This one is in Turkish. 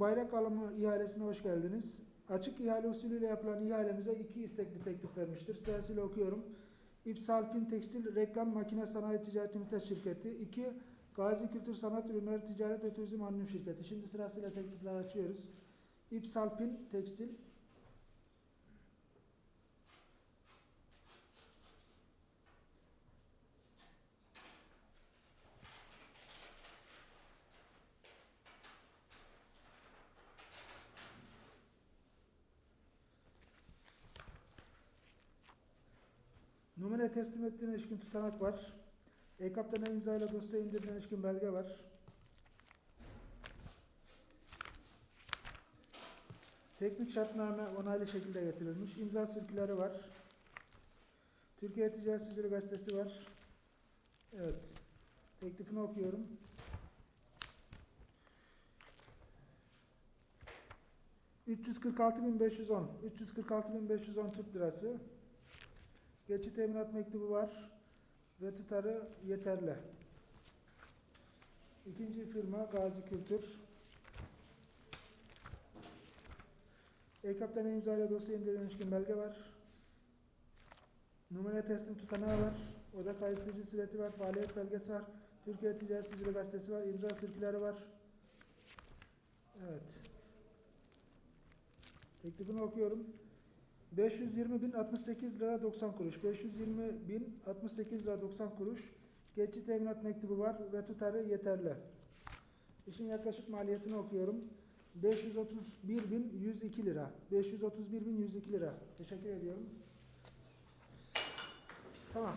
bayrak alımı ihalesine hoş geldiniz. Açık ihale usulüyle yapılan ihalemize iki istekli teklif vermiştir. Sırasıyla okuyorum. İpsalpin Tekstil Reklam Makine Sanayi Ticaret Limited Şirketi. 2. Gazi Kültür Sanat Ürünleri Ticaret ve Turizm Anonim Şirketi. Şimdi sırasıyla teklifler açıyoruz. İpsalpin Tekstil. Numune teslim ettiğine ilişkin tutanak var. E-Kaptan'a imzayla dosya indirdiğine ilişkin belge var. Teknik şartname onaylı şekilde getirilmiş. İmza sirküleri var. Türkiye Ticaret Sicili Gazetesi var. Evet. Teklifini okuyorum. ...346.510. 346.510 Türk Lirası. Geçit teminat mektubu var ve tutarı yeterli. İkinci firma Gazi Kültür. E-Kaptan'a imzayla dosya indirilen ilişkin belge var. Numune teslim tutanağı var. Oda kayıt sicil süreti var. Faaliyet belgesi var. Türkiye Ticaret Sicili Gazetesi var. imza sirküleri var. Evet. Teklifini okuyorum. 520 bin 68 lira 90 kuruş. 520 bin 68 lira 90 kuruş. Geçici teminat mektubu var ve tutarı yeterli. İşin yaklaşık maliyetini okuyorum. 531 bin 102 lira. 531 bin 102 lira. Teşekkür ediyorum. Tamam.